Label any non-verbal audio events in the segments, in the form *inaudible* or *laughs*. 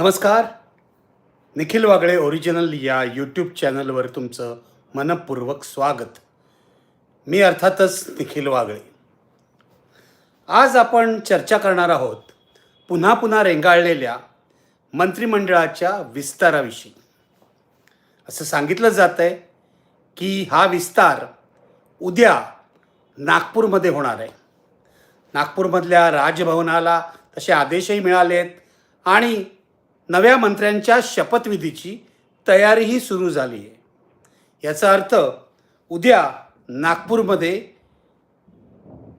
नमस्कार. निखिल वागळे ओरिजिनल या यूट्यूब चॅनलवर तुमचं मनपूर्वक स्वागत. मी अर्थातच निखिल वागळे. आज आपण चर्चा करणार आहोत पुन्हा पुन्हा रेंगाळलेल्या मंत्रिमंडळाच्या विस्ताराविषयी. असं सांगितलं जात आहे की हा विस्तार उद्या नागपूरमध्ये होणार आहे. नागपूरमधल्या राजभवनाला तसे आदेशही मिळाले आहेत आणि नव्या मंत्र्यांच्या शपथविधीची तयारीही सुरू झाली आहे. याचा अर्थ उद्या नागपूरमध्ये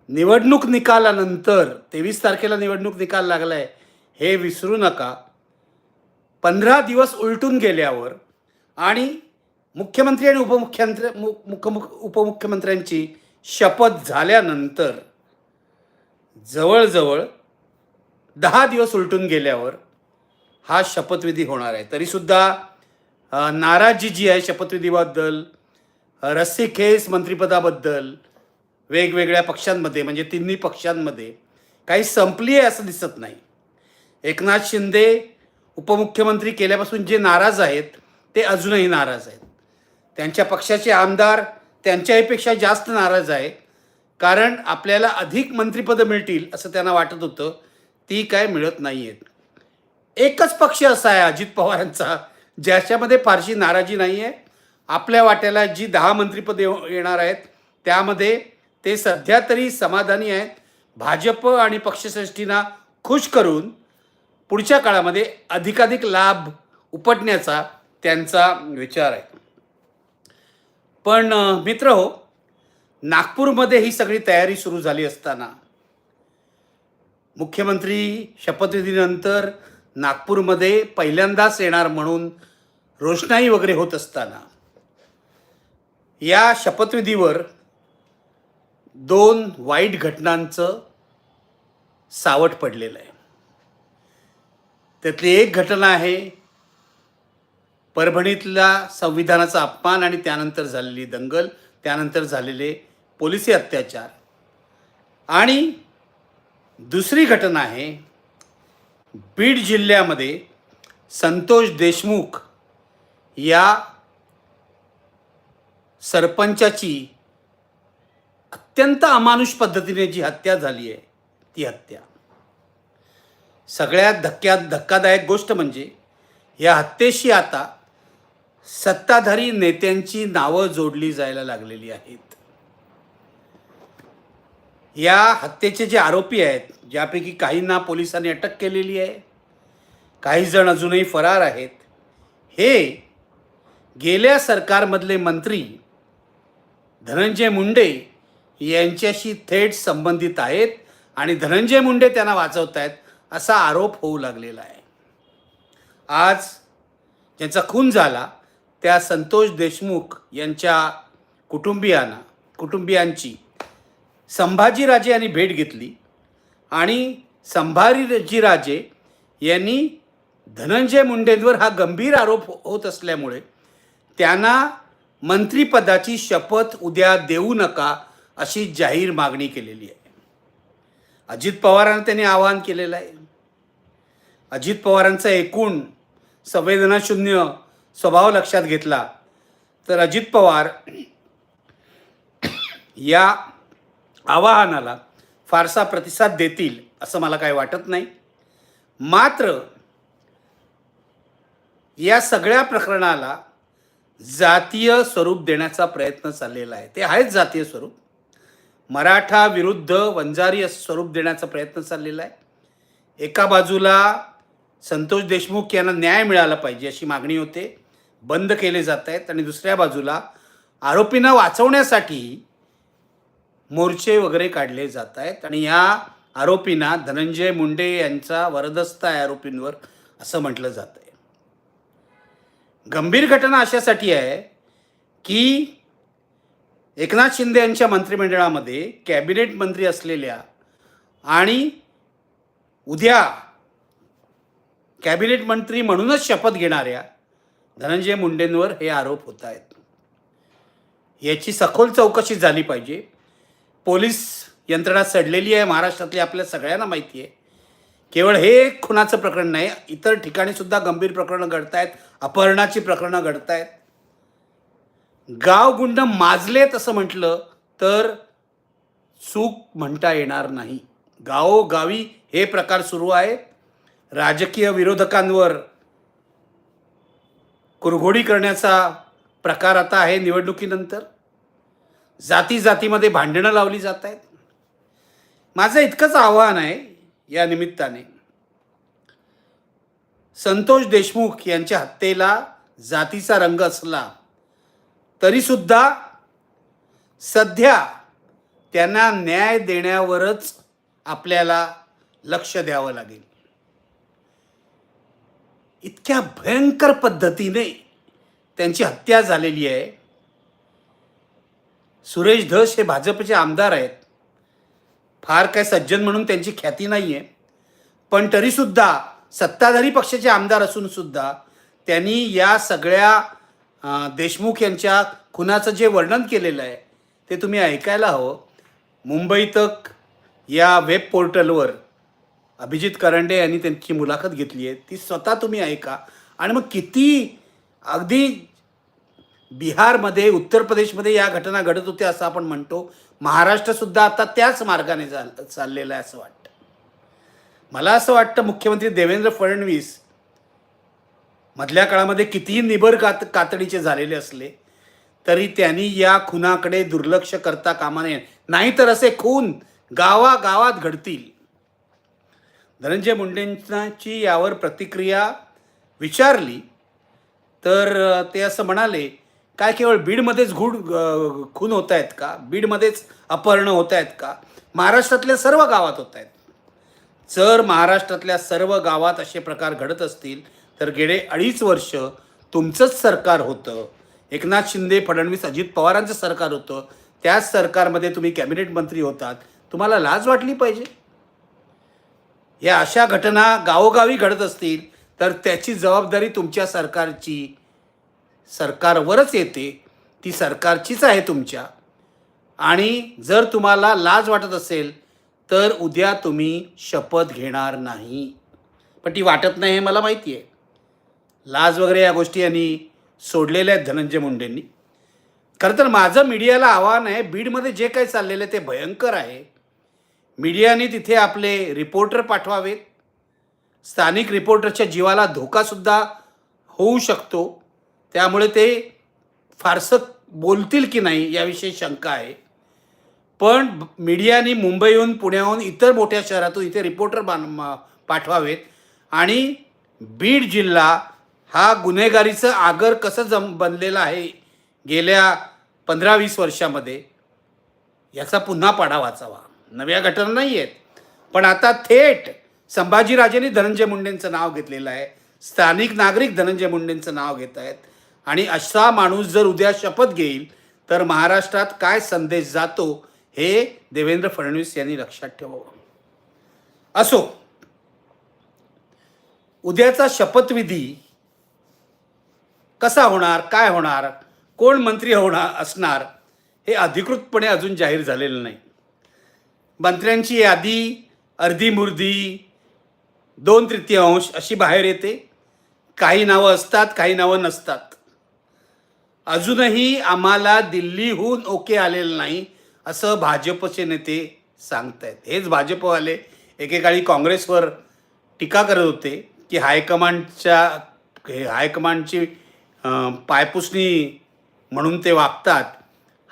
निवडणूक निकालानंतर तेवीस तारखेला निवडणूक निकाल लागला आहे हे विसरू नका. पंधरा दिवस उलटून गेल्यावर आणि मुख्यमंत्री आणि उपमुख्यमंत्री मु- उपमुख्यमंत्र्यांची शपथ झाल्यानंतर जवळजवळ दहा दिवस उलटून गेल्यावर हा शपथविधी होणार आहे. तरीसुद्धा नाराजी जी आहे शपथविधीबद्दल रस्सीखेस मंत्रिपदाबद्दल वेगवेगळ्या पक्षांमध्ये म्हणजे तिन्ही पक्षांमध्ये काही संपली आहे असं दिसत नाही. एकनाथ शिंदे उपमुख्यमंत्री केल्यापासून जे नाराज आहेत ते अजूनही नाराज आहेत. त्यांच्या पक्षाचे आमदार त्यांच्याहीपेक्षा जास्त नाराज आहेत कारण आपल्याला अधिक मंत्रिपदं मिळतील असं त्यांना वाटत होतं ती काय मिळत नाही आहेत एकच पक्ष असा आहे अजित पवारांचा ज्याच्यामध्ये फारशी नाराजी नाही आहे आपल्या वाट्याला जी दहा मंत्रीपदे येणार आहेत त्यामध्ये ते सध्या तरी समाधानी आहेत. भाजप आणि पक्षश्रेष्ठींना खुश करून पुढच्या काळामध्ये अधिकाधिक लाभ उपटण्याचा त्यांचा विचार आहे. पण मित्र हो नागपूरमध्ये ही सगळी तयारी सुरू झाली असताना मुख्यमंत्री शपथविधीनंतर नागपूरमध्ये पहिल्यांदाच येणार म्हणून रोषणाई वगैरे होत असताना या शपथविधीवर दोन वाईट घटनांचं सावट पडलेलं आहे. त्यातली एक घटना आहे परभणीतला संविधानाचा अपमान आणि त्यानंतर झालेली दंगल त्यानंतर झालेले पोलिसी अत्याचार. आणि दुसरी घटना आहे बीड जिल्ह्यामध्ये संतोष देशमुख या सरपंचाची अत्यंत अमानुष पद्धतीने जी हत्या झाली आहे ती हत्या. सगळ्यात धक्क्यात धक्कादायक गोष्ट म्हणजे या हत्येशी आता सत्ताधारी नेत्यांची नावं जोडली जायला लागलेली आहेत. या हत्येचे जे आरोपी आहेत ज्यापैकी काहींना पोलिसांनी अटक केलेली आहे काही जण अजूनही फरार आहेत हे गेल्या सरकारमधले मंत्री धनंजय मुंडे यांच्याशी थेट संबंधित आहेत आणि धनंजय मुंडे त्यांना वाचवत आहेत असा आरोप होऊ लागलेला आहे. आज ज्यांचा खून झाला त्या संतोष देशमुख यांच्या कुटुंबियांना कुटुंबियांची संभाजीराजे यांनी भेट घेतली आणि संभाजीराजे यांनी धनंजय मुंडेंवर हा गंभीर आरोप हो- होत असल्यामुळे त्यांना मंत्रिपदाची शपथ उद्या देऊ नका अशी जाहीर मागणी केलेली आहे. अजित पवारांना त्यांनी आवाहन केलेलं आहे. अजित पवारांचा एकूण संवेदनाशून्य स्वभाव लक्षात घेतला तर अजित पवार या आवाहनाला फारसा प्रतिसाद देतील असं मला काही वाटत नाही. मात्र या सगळ्या प्रकरणाला जातीय स्वरूप देण्याचा प्रयत्न चाललेला आहे. ते आहेच जातीय स्वरूप. मराठा विरुद्ध वंजारी असं स्वरूप देण्याचा प्रयत्न चाललेला आहे. एका बाजूला संतोष देशमुख यांना न्याय मिळाला पाहिजे अशी मागणी होते. बंद केले जात आहेत. आणि दुसऱ्या बाजूला आरोपींना वाचवण्यासाठी मोर्चे वगैरे काढले जात आहेत. आणि या आरोपींना धनंजय मुंडे यांचा वरदस्त आहे आरोपींवर असं म्हटलं जात आहे. गंभीर घटना अशासाठी आहे की एकनाथ शिंदे यांच्या मंत्रिमंडळामध्ये कॅबिनेट मंत्री असलेल्या आणि उद्या कॅबिनेट मंत्री म्हणूनच शपथ घेणाऱ्या धनंजय मुंडेंवर हे आरोप होत आहेत. याची सखोल चौकशी झाली पाहिजे. पोलीस यंत्रणा सडलेली आहे महाराष्ट्रातली आपल्या सगळ्यांना माहिती आहे. केवळ हे खुनाचं प्रकरण नाही इतर ठिकाणी सुद्धा गंभीर प्रकरणं घडत आहेत अपहरणाची प्रकरणं घडत आहेत गावगुंड माजलेत असं म्हटलं तर चूक म्हणता येणार नाही. गावोगावी हे प्रकार सुरू आहेत. राजकीय विरोधकांवर कुरघोडी करण्याचा प्रकार आता आहे निवडणुकीनंतर. जाती जातीमध्ये भांडणं लावली जात आहेत माझं इतकंच आव्हान आहे या निमित्ताने. संतोष देशमुख यांच्या हत्येला जातीचा रंग असला तरीसुद्धा सध्या त्यांना न्याय देण्यावरच आपल्याला लक्ष द्यावं लागेल. इतक्या भयंकर पद्धतीने त्यांची हत्या झालेली आहे. सुरेश धस हे भाजपचे आमदार आहेत. फार काय सज्जन म्हणून त्यांची ख्याती नाही आहे पण तरीसुद्धा सत्ताधारी पक्षाचे आमदार असूनसुद्धा त्यांनी या सगळ्या देशमुख यांच्या खुनाचं जे वर्णन केलेलं आहे ते तुम्ही ऐकायला हवं. मुंबई तक या वेब पोर्टलवर अभिजित करंडे यांनी त्यांची मुलाखत घेतली आहे. ती स्वतः तुम्ही ऐका. आणि मग किती अगदी बिहारमध्ये उत्तर प्रदेशमध्ये या घटना घडत होत्या असं आपण म्हणतो. महाराष्ट्रसुद्धा आता त्याच मार्गाने चाल चाललेलं आहे असं वाटतं. मला असं वाटतं मुख्यमंत्री देवेंद्र फडणवीस मधल्या काळामध्ये कितीही निबर कात कातडीचे झालेले असले तरी त्यांनी या खुनाकडे दुर्लक्ष करता कामा नये. नाहीतर असे खून गावागावात घडतील. धनंजय मुंडेंची यावर प्रतिक्रिया विचारली तर ते असं म्हणाले काय केवळ बीडमध्येच घुड खून होत आहेत का? बीडमध्येच अपहरणं होत आहेत का? महाराष्ट्रातल्या सर्व गावात होत आहेत जर महाराष्ट्रातल्या सर्व गावात असे प्रकार घडत असतील तर गेले अडीच वर्ष तुमचंच सरकार होतं. एकनाथ शिंदे फडणवीस अजित पवारांचं सरकार होतं. त्याच सरकारमध्ये तुम्ही कॅबिनेट मंत्री होतात. तुम्हाला लाज वाटली पाहिजे? या अशा घटना गावोगावी घडत असतील तर त्याची जबाबदारी तुमच्या सरकारची सरकारवरच येते ती सरकारचीच आहे तुमच्या. आणि जर तुम्हाला लाज वाटत असेल तर उद्या तुम्ही शपथ घेणार नाही. पण ती वाटत नाही हे मला माहिती आहे लाज वगैरे या गोष्टी यांनी सोडलेल्या आहेत धनंजय मुंडेंनी. खरं तर माझं मीडियाला आव्हान आहे बीडमध्ये जे काही चाललेलं आहे ते भयंकर आहे. मीडियाने तिथे आपले रिपोर्टर पाठवावेत. स्थानिक रिपोर्टरच्या जीवाला धोकासुद्धा होऊ शकतो. त्यामुळे ते फारसं बोलतील की नाही याविषयी शंका आहे. पण मीडियाने मुंबईहून पुण्याहून इतर मोठ्या शहरातून इथे रिपोर्टर बां पाठवावेत. आणि बीड जिल्हा हा गुन्हेगारीचं आगर कसं जम बनलेलं आहे गेल्या पंधरा वीस वर्षामध्ये याचा पुन्हा पाडा वाचावा. नव्या घटना नाही आहेत. पण आता थेट संभाजीराजेंनी धनंजय मुंडेंचं नाव घेतलेलं आहे. स्थानिक नागरिक धनंजय मुंडेंचं नाव घेत आहेत. आणि असा माणूस जर उद्या शपथ घेईल तर महाराष्ट्रात काय संदेश जातो हे देवेंद्र फडणवीस यांनी लक्षात ठेवावं. असो उद्याचा शपथविधी कसा होणार काय होणार कोण मंत्री होणार असणार हे अधिकृतपणे अजून जाहीर झालेलं नाही. मंत्र्यांची यादी अर्धी मुर्धी दोन तृतीयांश अशी बाहेर येते. काही नावं असतात काही नावं नसतात. अजूनही आम्हाला दिल्लीहून ओके आलेलं नाही असं भाजपचे नेते सांगतायत. हेच भाजपवाले एकेकाळी काँग्रेसवर टीका करत होते की हायकमांडच्या हे हायकमांडची पायपुसणी म्हणून ते वागतात.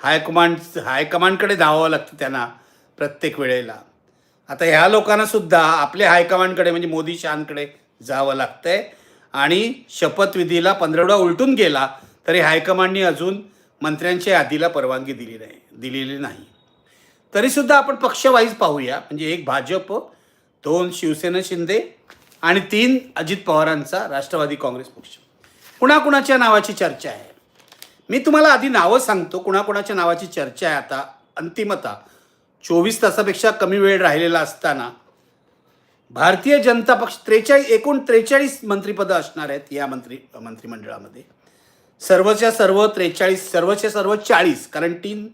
हायकमांड हायकमांडकडे धावावं लागतं त्यांना प्रत्येक वेळेला. आता ह्या लोकांनासुद्धा आपल्या हायकमांडकडे म्हणजे मोदी शहांकडे जावं लागतंय. आणि शपथविधीला पंधरवडा उलटून गेला तरी हायकमांडनी अजून मंत्र्यांच्या यादीला परवानगी दिली नाही दिलेली नाही. तरीसुद्धा आपण पक्षवाईज पाहूया. म्हणजे एक भाजप दोन शिवसेना शिंदे आणि तीन अजित पवारांचा राष्ट्रवादी काँग्रेस पक्ष. कुणाकुणाच्या नावाची चर्चा आहे? मी तुम्हाला आधी नावं सांगतो. कुणाकुणाच्या नावाची चर्चा आहे आता? अंतिमता चोवीस तासापेक्षा कमी वेळ राहिलेला असताना भारतीय जनता पक्ष त्रेचाळीस एकूण त्रेचाळीस मंत्रिपदं असणार आहेत या मंत्री मंत्रिमंडळामध्ये. सर्वच्या सर्व त्रेचाळीस सर्वच्या सर्व चाळीस कारण तीन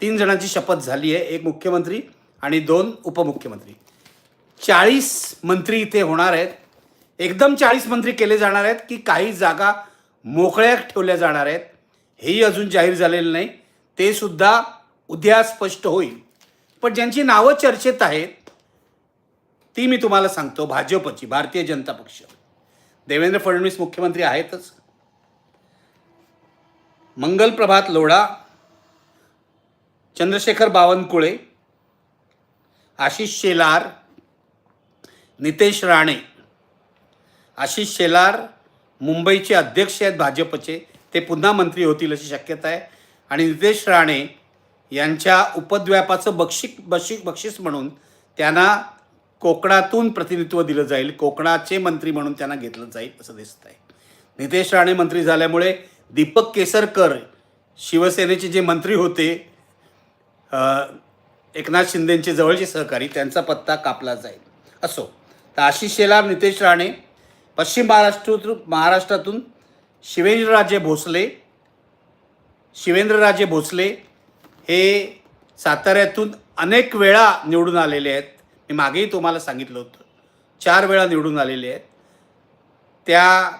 तीन जणांची शपथ झाली आहे एक मुख्यमंत्री आणि दोन उपमुख्यमंत्री. चाळीस मंत्री इथे होणार आहेत. एकदम चाळीस मंत्री केले जाणार आहेत की काही जागा मोकळ्या ठेवल्या जाणार आहेत. हेही अजून जाहीर झालेलं नाही. ते सुद्धा उद्या स्पष्ट होईल. पण ज्यांची नावं चर्चेत आहेत ती मी तुम्हाला सांगतो भाजपची भारतीय जनता पक्ष. देवेंद्र फडणवीस मुख्यमंत्री आहेतच. मंगल प्रभात लोढा चंद्रशेखर बावनकुळे आशिष शेलार नितेश राणे. आशिष शेलार मुंबईचे अध्यक्ष आहेत भाजपचे. ते पुन्हा मंत्री होतील अशी शक्यता आहे. आणि नितेश राणे यांच्या उपद्व्यापाचं बक्षिक बक्षिक बक्षीस म्हणून त्यांना कोकणातून प्रतिनिधित्व दिलं जाईल. कोकणाचे मंत्री म्हणून त्यांना घेतलं जाईल असं दिसत आहे नितेश राणे मंत्री झाल्यामुळे दीपक केसरकर शिवसेनेचे जे मंत्री होते एकनाथ शिंदेंचे जवळचे सहकारी त्यांचा पत्ता कापला जाईल. असो. तर आशिष शेलार नितेश राणे पश्चिम महाराष्ट्रातून महाराष्ट्रातून शिवेंद्रराजे भोसले शिवेंद्रराजे भोसले हे साताऱ्यातून अनेक वेळा निवडून आलेले आहेत. मी मागेही तुम्हाला सांगितलं होतं. चार वेळा निवडून आलेले आहेत. त्या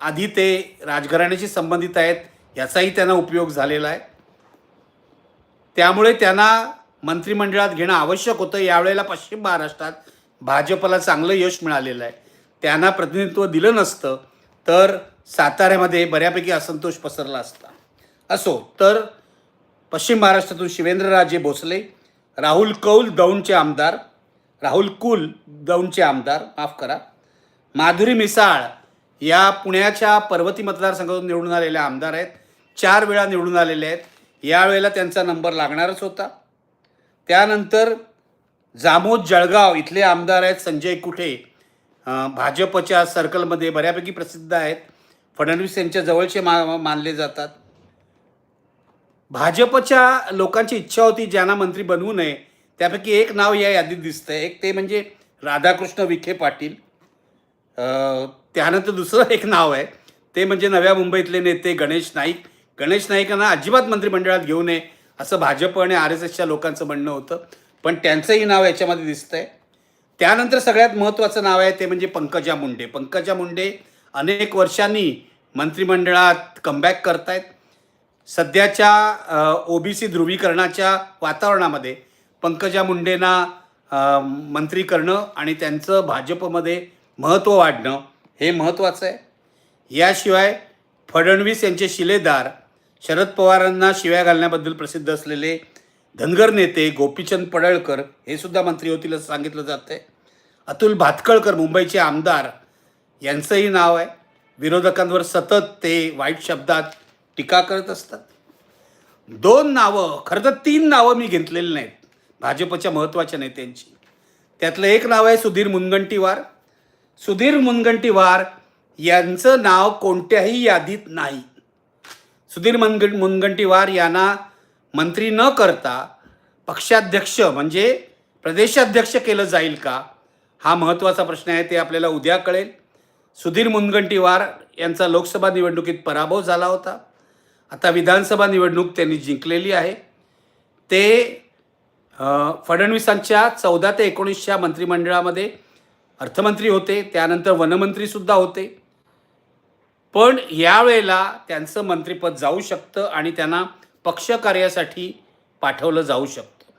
आधी ते राजघराण्याशी संबंधित आहेत याचाही त्यांना उपयोग झालेला आहे. त्यामुळे त्यांना मंत्रिमंडळात घेणं आवश्यक होतं. यावेळेला पश्चिम महाराष्ट्रात भाजपला चांगलं यश मिळालेलं आहे. त्यांना प्रतिनिधित्व दिलं नसतं तर साताऱ्यामध्ये बऱ्यापैकी असंतोष पसरला असता. असो तर पश्चिम महाराष्ट्रातून शिवेंद्रराजे भोसले राहुल कौल दौंडचे आमदार राहुल कुल दौंडचे आमदार माफ करा माधुरी मिसाळ या पुण्याच्या पर्वती मतदारसंघातून निवडून आलेले आमदार आहेत. चार वेळा निवडून आलेले आहेत. यावेळेला त्यांचा नंबर लागणारच होता. त्यानंतर जामोद जळगाव इथले आमदार आहेत संजय कुठे. भाजपच्या सर्कलमध्ये बऱ्यापैकी प्रसिद्ध आहेत. फडणवीस यांच्या जवळचे मा मानले जातात. भाजपच्या लोकांची इच्छा होती ज्यांना मंत्री बनवू नये. त्यापैकी एक नाव या यादीत दिसतंय. एक ते म्हणजे राधाकृष्ण विखे पाटील. त्यानंतर दुसरं एक नाव आहे. ते म्हणजे नव्या मुंबईतले नेते गणेश नाईक. गणेश नाईकांना अजिबात मंत्रिमंडळात घेऊ नये असं भाजप आणि आर एस एसच्या लोकांचं म्हणणं होतं. पण त्यांचंही नाव याच्यामध्ये दिसतंय. त्यानंतर सगळ्यात महत्त्वाचं नाव आहे ते म्हणजे पंकजा मुंडे. पंकजा मुंडे अनेक वर्षांनी मंत्रिमंडळात कमबॅक करतायत. सध्याच्या ओबीसी ध्रुवीकरणाच्या वातावरणामध्ये पंकजा मुंडेंना मंत्री करणं आणि त्यांचं भाजपमध्ये महत्त्व वाढणं हे महत्त्वाचं आहे. याशिवाय फडणवीस यांचे शिलेदार शरद पवारांना शिव्या घालण्याबद्दल प्रसिद्ध असलेले धनगर नेते गोपीचंद पडळकर हे सुद्धा मंत्री होतील असं सांगितलं जातं आहे अतुल भातकळकर मुंबईचे आमदार यांचंही नाव आहे. विरोधकांवर सतत ते वाईट शब्दात टीका करत असतात. दोन नावं खरं तर तीन नावं मी घेतलेली नाहीत. भाजपच्या महत्त्वाच्या नेत्यांची. त्यातलं एक नाव आहे सुधीर मुनगंटीवार. सुधीर मुनगंटीवार यांचं नाव कोणत्याही यादीत नाही. सुधीर मुनग मुनगंटीवार यांना मंत्री न करता पक्षाध्यक्ष म्हणजे प्रदेशाध्यक्ष केलं जाईल का? हा महत्त्वाचा प्रश्न आहे ते आपल्याला उद्या कळेल. सुधीर मुनगंटीवार यांचा लोकसभा निवडणुकीत पराभव झाला होता. आता विधानसभा निवडणूक त्यांनी जिंकलेली आहे. ते फडणवीसांच्या चौदा ते एकोणीसच्या मंत्रिमंडळामध्ये अर्थमंत्री होते त्यानंतर वनमंत्रीसुद्धा होते. पण यावेळेला त्यांचं मंत्रिपद जाऊ शकतं आणि त्यांना पक्षकार्यासाठी पाठवलं जाऊ शकतं.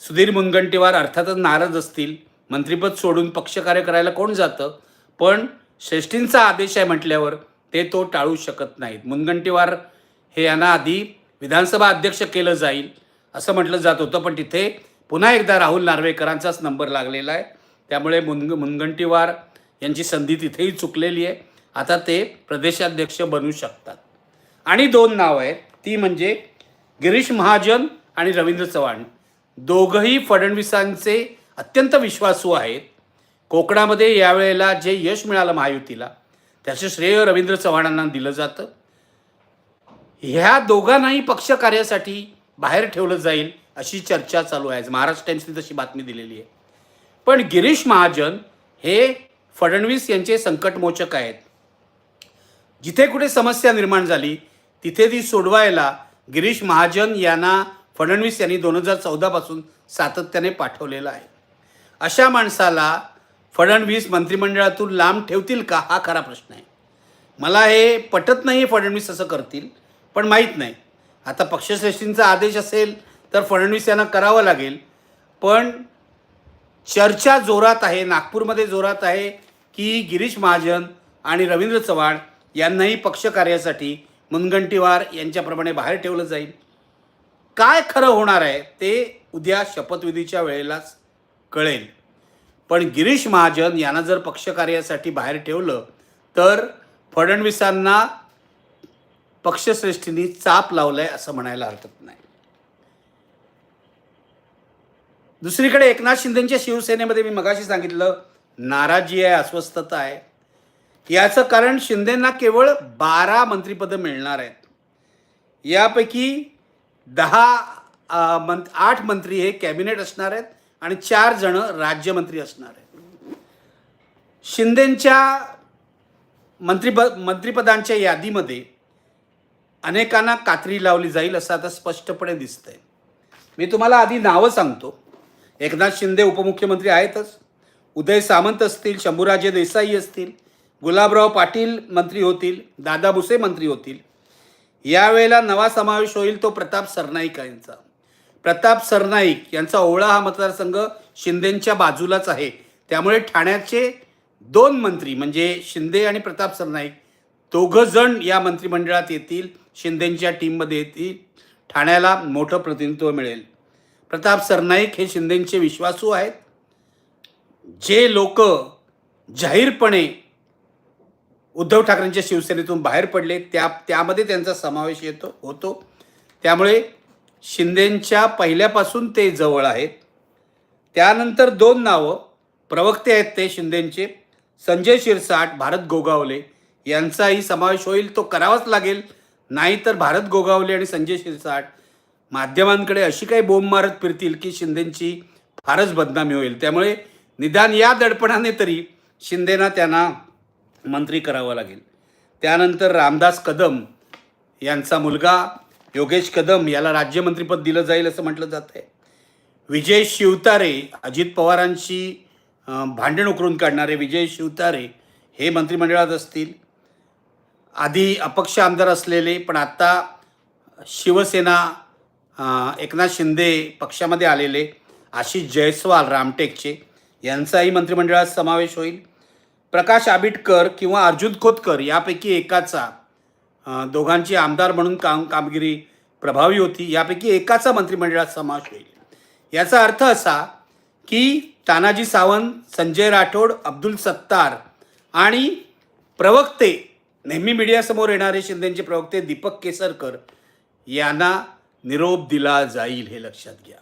सुधीर मुनगंटीवार अर्थातच नाराज असतील. मंत्रिपद सोडून पक्षकार्य करायला कोण जातं? पण श्रेष्ठींचा आदेश आहे म्हटल्यावर ते तो टाळू शकत नाहीत. मुनगंटीवार हे यांना आधी विधानसभा अध्यक्ष केलं जाईल असं म्हटलं जात होतं. पण तिथे पुन्हा एकदा राहुल नार्वेकरांचाच नंबर लागलेला आहे. त्यामुळे मुनग मुनगंटीवार यांची संधी तिथेही चुकलेली आहे. आता ते प्रदेशाध्यक्ष बनू शकतात. आणि दोन नावं आहेत. ती म्हणजे गिरीश महाजन आणि रवींद्र चव्हाण. दोघंही फडणवीसांचे अत्यंत विश्वासू आहेत. कोकणामध्ये यावेळेला जे यश मिळालं महायुतीला त्याचं श्रेय रवींद्र चव्हाणांना दिलं जातं. ह्या दोघांनाही पक्ष कार्यासाठी बाहेर ठेवलं जाईल अशी चर्चा चालू आहे. महाराष्ट्र टाइम्सने तशी बातमी दिलेली आहे. पण गिरीश महाजन हे फडणवीस यांचे संकटमोचक आहेत. जिथे कुठे समस्या निर्माण झाली तिथे ती सोडवायला गिरीश महाजन यांना फडणवीस यांनी दोन हजार चौदापासून सातत्याने पाठवलेलं आहे. अशा माणसाला फडणवीस मंत्रिमंडळातून लांब ठेवतील का? हा खरा प्रश्न आहे. मला हे पटत नाही फडणवीस असं करतील पण माहीत नाही. आता पक्षश्रेष्ठींचा आदेश असेल तर फडणवीस यांना करावं लागेल पण चर्चा जोरात आहे नागपूरमध्ये जोरात आहे की गिरीश महाजन आणि रवींद्र चव्हाण यांनाही पक्ष कार्यासाठी मुनगंटीवार यांच्याप्रमाणे बाहेर ठेवलं जाईल. काय खरं होणार आहे ते उद्या शपथविधीच्या वेळेलाच कळेल. पण गिरीश महाजन यांना जर पक्ष कार्यासाठी बाहेर ठेवलं तर फडणवीसांना पक्षश्रेष्ठींनी चाप लावलाय असं म्हणायला हरकत नाही. दुसरीकडे एकनाथ शिंदेच्या शिवसेनेमध्ये मी मगाशी सांगितलं नाराजी आहे अस्वस्थता आहे. याचं कारण शिंदेंना केवळ बारा मंत्रिपदं मिळणार आहेत. यापैकी दहा मंत आठ मंत्री हे कॅबिनेट असणार आहेत आणि चार जण राज्यमंत्री असणार आहेत. शिंदेंच्या मंत्रीप मंत्रिपदांच्या यादीमध्ये अनेकांना कात्री लावली जाईल असं आता स्पष्टपणे दिसतंय. मी तुम्हाला आधी नावं सांगतो. एकनाथ शिंदे उपमुख्यमंत्री आहेतच. उदय सामंत असतील शंभूराजे देसाई असतील गुलाबराव पाटील मंत्री होतील दादा भुसे मंत्री होतील. यावेळेला नवा समावेश होईल तो प्रताप सरनाईक यांचा. प्रताप सरनाईक यांचा ओळा हा मतदारसंघ शिंदेंच्या बाजूलाच आहे. त्यामुळे ठाण्याचे दोन मंत्री म्हणजे शिंदे आणि प्रताप सरनाईक दोघं जण या मंत्रिमंडळात येतील शिंदेंच्या टीममध्ये येतील. ठाण्याला मोठं प्रतिनिधित्व मिळेल. प्रताप सरनाईक हे शिंदेंचे विश्वासू आहेत. जे लोक जाहीरपणे उद्धव ठाकरेंच्या शिवसेनेतून बाहेर पडले त्या त्यामध्ये त्यांचा समावेश येतो होतो. त्यामुळे शिंदेंच्या पहिल्यापासून ते जवळ आहेत. त्यानंतर दोन नावं प्रवक्ते आहेत ते शिंदेंचे. संजय शिरसाट भारत गोगावले यांचाही समावेश होईल तो करावाच लागेल. नाहीतर भारत गोगावले आणि संजय शिरसाट माध्यमांकडे अशी काही बोंब मारत फिरतील की शिंदेंची फारच बदनामी होईल. त्यामुळे निदान या दडपणाने तरी शिंदेना त्यांना मंत्री करावं लागेल. त्यानंतर रामदास कदम यांचा मुलगा योगेश कदम याला राज्यमंत्रीपद दिलं जाईल असं म्हटलं जात आहे. विजय शिवतारे अजित पवारांशी भांडण उकरून काढणारे विजय शिवतारे हे मंत्रिमंडळात असतील. आधी अपक्ष आमदार असलेले पण आत्ता शिवसेना एकनाथ शिंदे पक्षामध्ये आलेले आशिष जयस्वाल रामटेकचे यांचाही मंत्रिमंडळात समावेश होईल. प्रकाश आबिटकर किंवा अर्जुन खोतकर यापैकी एकाचा दोघांची आमदार म्हणून काम कामगिरी प्रभावी होती यापैकी एकाचा मंत्रिमंडळात समावेश होईल. याचा अर्थ असा की तानाजी सावंत संजय राठोड अब्दुल सत्तार आणि प्रवक्ते नेहमी मीडियासमोर येणारे शिंदेचे प्रवक्ते दीपक केसरकर यांना निरोप दिला जाईल हे लक्षात घ्या.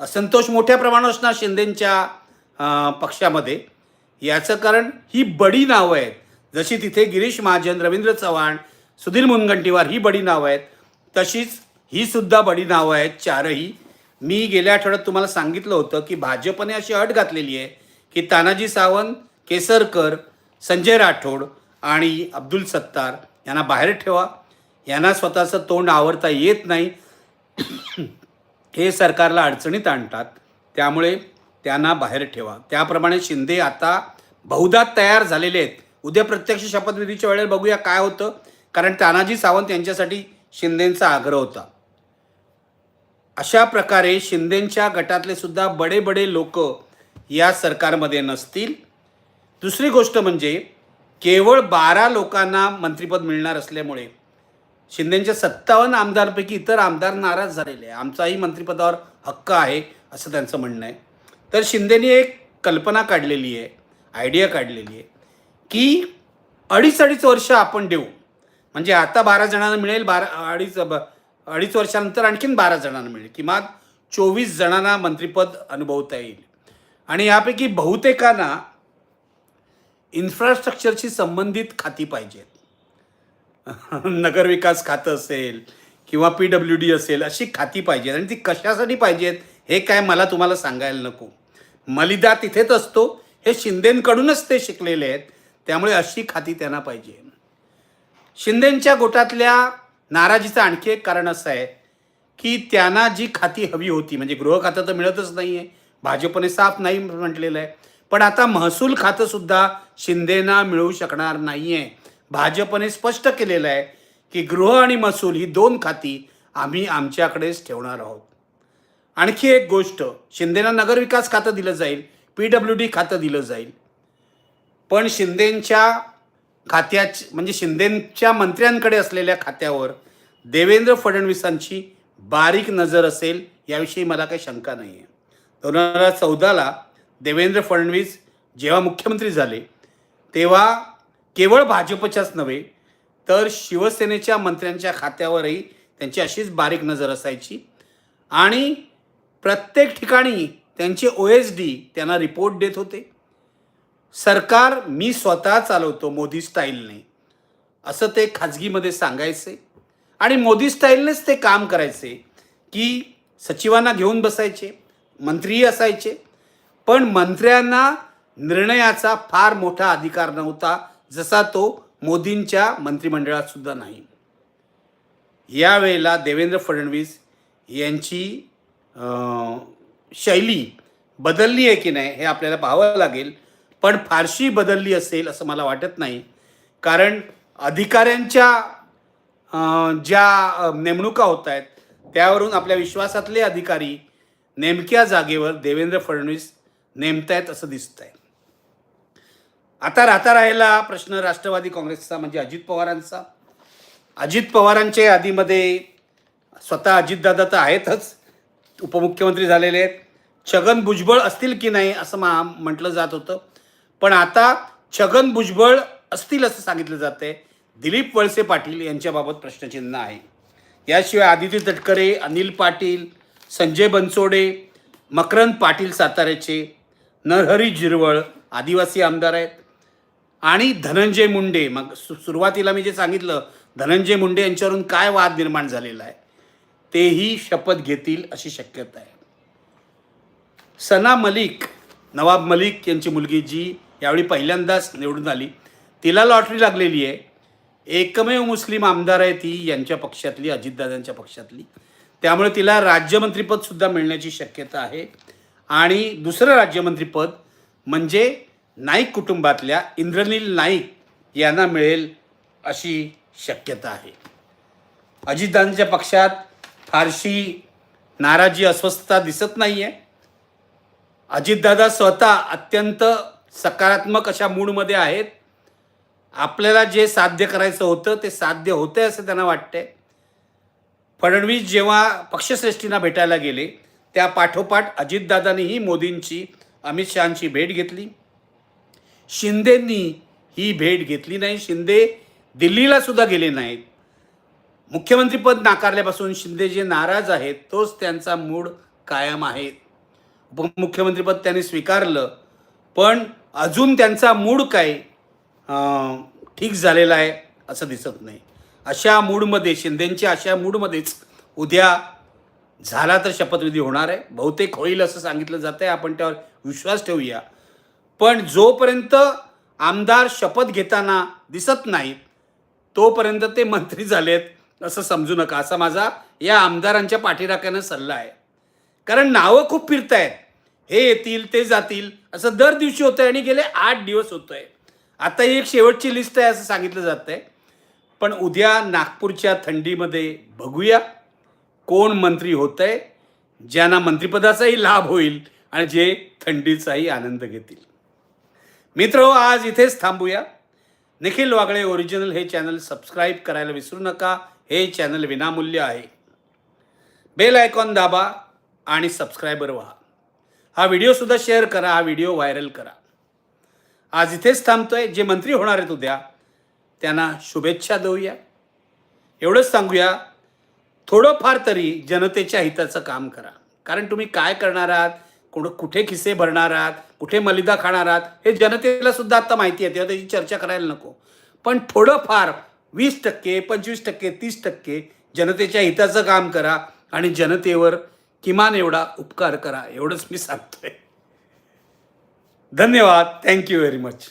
असंतोष मोठ्या प्रमाणात असणार शिंदेंच्या पक्षामध्ये. याचं कारण ही बडी नावं आहेत. जशी तिथे गिरीश महाजन रवींद्र चव्हाण सुधीर मुनगंटीवार ही बडी नावं आहेत. तशीच ही सुद्धा बडी नावं आहेत चारही. मी गेल्या आठवड्यात तुम्हाला सांगितलं होतं की भाजपने अशी अट घातलेली आहे की तानाजी सावंत केसरकर संजय राठोड आणि अब्दुल सत्तार यांना बाहेर ठेवा. यांना स्वतःचं तोंड आवरता येत नाही. हे सरकारला अडचणीत आणतात त्यामुळे त्यांना बाहेर ठेवा. त्याप्रमाणे शिंदे आता बहुधा तयार झालेले आहेत. उद्या प्रत्यक्ष शपथविधीच्या वेळेला बघूया काय होतं कारण तानाजी सावंत यांच्यासाठी शिंदेंचा आग्रह होता. अशा प्रकारे शिंदेंच्या गटातले सुद्धा बडे बडे लोक या सरकारमध्ये नसतील. दुसरी गोष्ट म्हणजे केवळ बारा लोकांना मंत्रिपद मिळणार असल्यामुळे शिंदेच्या सत्तावन्न आमदारपैकी इतर आमदार नाराज झालेले आहे. आमचाही मंत्रिपदावर हक्क आहे असं त्यांचं म्हणणं आहे. तर शिंदेनी एक कल्पना काढलेली आहे आयडिया काढलेली आहे की अडीच अडीच वर्ष आपण देऊ. म्हणजे आता बारा जणांना मिळेल बारा अडीच अडीच वर्षानंतर आणखीन बारा जणांना मिळेल. किमान चोवीस जणांना मंत्रिपद अनुभवता येईल. आणि यापैकी बहुतेकांना इन्फ्रास्ट्रक्चरशी संबंधित खाती पाहिजेत. *laughs* नगरविकास खातं असेल किंवा पी डब्ल्यू डी असेल अशी खाती पाहिजेत. आणि ती कशासाठी पाहिजेत हे काय मला तुम्हाला सांगायला नको. मलिदा तिथेच असतो. हे शिंदेंकडूनच ते शिकलेले आहेत. त्यामुळे अशी खाती त्यांना पाहिजे. शिंदेंच्या गोटातल्या नाराजीचं आणखी एक कारण असं आहे की त्यांना जी खाती हवी होती म्हणजे गृह खातं तर मिळतच नाही आहे भाजपने साफ नाही म्हटलेलं आहे. पण आता महसूल खातंसुद्धा शिंदेना मिळू शकणार नाही आहे भाजपने स्पष्ट केलेलं आहे की गृह आणि महसूल ही दोन खाती आम्ही आमच्याकडेच ठेवणार आहोत. आणखी एक गोष्ट शिंदेना नगरविकास खातं दिलं जाईल पी डब्ल्यू डी खातं दिलं जाईल. पण शिंदेंच्या खात्याच म्हणजे शिंदेंच्या मंत्र्यांकडे असलेल्या खात्यावर देवेंद्र फडणवीसांची बारीक नजर असेल याविषयी मला काही शंका नाही आहे दोन हजार चौदाला देवेंद्र फडणवीस जेव्हा मुख्यमंत्री झाले तेव्हा केवळ भाजपच्याच नव्हे तर शिवसेनेच्या मंत्र्यांच्या खात्यावरही त्यांची अशीच बारीक नजर असायची. आणि प्रत्येक ठिकाणी त्यांचे ओ एस डी त्यांना रिपोर्ट देत होते. सरकार मी स्वतः चालवतो मोदी स्टाईलने असं ते खाजगीमध्ये सांगायचे. आणि मोदी स्टाईलनेच ते काम करायचे की सचिवांना घेऊन बसायचे मंत्रीही असायचे. पण मंत्र्यांना निर्णयाचा फार मोठा अधिकार नव्हता. जसा तो मोदींच्या मंत्रिमंडळात सुद्धा नाही. यावेळेला देवेंद्र फडणवीस यांची शैली बदलली आहे की नाही हे आपल्याला पाहावं लागेल. पण फारशी बदलली असेल असं मला वाटत नाही. कारण अधिकाऱ्यांच्या ज्या नेमणुका होत आहेत त्यावरून आपल्या विश्वासातले अधिकारी नेमक्या जागेवर देवेंद्र फडणवीस नेमतायत असं दिसत आहे आता राहता राहिला प्रश्न राष्ट्रवादी काँग्रेसचा म्हणजे अजित पवारांचा. अजित पवारांच्या यादीमध्ये स्वतः अजितदादा तर आहेतच. उपमुख्यमंत्री झालेले आहेत. छगन भुजबळ असतील की नाही असं मा म्हटलं जात होतं. पण आता छगन भुजबळ असतील असं सांगितलं जात आहे दिलीप वळसे पाटील यांच्याबाबत प्रश्नचिन्ह आहे. याशिवाय आदिती तटकरे अनिल पाटील संजय बनसोडे मकरंद पाटील साताऱ्याचे नरहरी जिरवळ आदिवासी आमदार आहेत. आणि धनंजय मुंडे मग सु सुरुवातीला मी जे सांगितलं धनंजय मुंडे यांच्यावरून काय वाद निर्माण झालेला आहे तेही शपथ घेतील अशी शक्यता आहे. सना मलिक नवाब मलिक यांची मुलगी जी यावेळी पहिल्यांदाच निवडून आली तिला लॉटरी लागलेली आहे. एकमेव मुस्लिम आमदार आहे ती यांच्या पक्षातली अजितदादांच्या पक्षातली. त्यामुळे तिला राज्यमंत्रीपदसुद्धा मिळण्याची शक्यता आहे. आणि दुसरं राज्यमंत्रीपद म्हणजे नाईक कुटुंबातल्या इंद्रनील नाईक यांना मिळेल अशी शक्यता आहे. अजितदादांच्या पक्षात फारशी नाराजी अस्वस्थता दिसत नाही आहे अजितदादा स्वतः अत्यंत सकारात्मक अशा मूडमध्ये आहेत. आपल्याला जे साध्य करायचं होतं ते साध्य होतं असं त्यांना वाटतंय. फडणवीस जेव्हा पक्षश्रेष्ठींना भेटायला गेले त्या पाठोपाठ अजितदादांनीही मोदींची अमित शहांची भेट घेतली. शिंदेंनी ही भेट घेतली नाही. शिंदे दिल्लीला सुद्धा गेले नाहीत. मुख्यमंत्रीपद नाकारल्यापासून शिंदे जे नाराज आहेत तोच त्यांचा मूड कायम आहे. उपमुख्यमंत्रीपद त्यांनी स्वीकारलं पण अजून त्यांचा मूड काय ठीक झालेला आहे असं दिसत नाही. अशा मूडमध्ये शिंदेंच्या अशा मूडमध्येच उद्या झाला तर शपथविधी होणार आहे. बहुतेक होईल असं सांगितलं जातं आहे आपण त्यावर विश्वास ठेवूया. पण जोपर्यंत आमदार शपथ घेताना दिसत नाहीत तोपर्यंत ते मंत्री झालेत असं समजू नका. असा माझा या आमदारांच्या पाठीराख्यानं सल्ला आहे. कारण नावं खूप फिरतायत. हे येतील ते जातील असं दर दिवशी होतं आहे आणि गेले आठ दिवस होतं आहे आता ही एक शेवटची लिस्ट आहे असं सांगितलं जातं आहे पण उद्या नागपूरच्या थंडीमध्ये बघूया कोण मंत्री होत आहे ज्यांना मंत्रिपदाचाही लाभ होईल आणि जे थंडीचाही आनंद घेतील. मित्र हो, आज इथेच थांबूया. निखिल वागळे ओरिजिनल हे चॅनल सबस्क्राईब करायला विसरू नका. हे चॅनल विनामूल्य आहे. बेल आयकॉन दाबा आणि सबस्क्रायबर व्हा. हा व्हिडिओसुद्धा शेअर करा हा व्हिडिओ व्हायरल करा. आज इथेच थांबतोय. जे मंत्री होणार आहेत उद्या त्यांना शुभेच्छा देऊया. एवढंच सांगूया थोडंफार तरी जनतेच्या हिताचं काम करा. कारण तुम्ही काय करणार आहात? कोण कुठे खिसे भरणार आहात? कुठे मलिदा खाणार आहात? हे जनतेला सुद्धा आता माहिती आहे. तेव्हा त्याची चर्चा करायला नको. पण थोडंफार वीस टक्के पंचवीस टक्के तीस टक्के जनतेच्या हिताचं काम करा आणि जनतेवर किमान एवढा उपकार करा. एवढंच मी सांगतोय. धन्यवाद. Thank you very much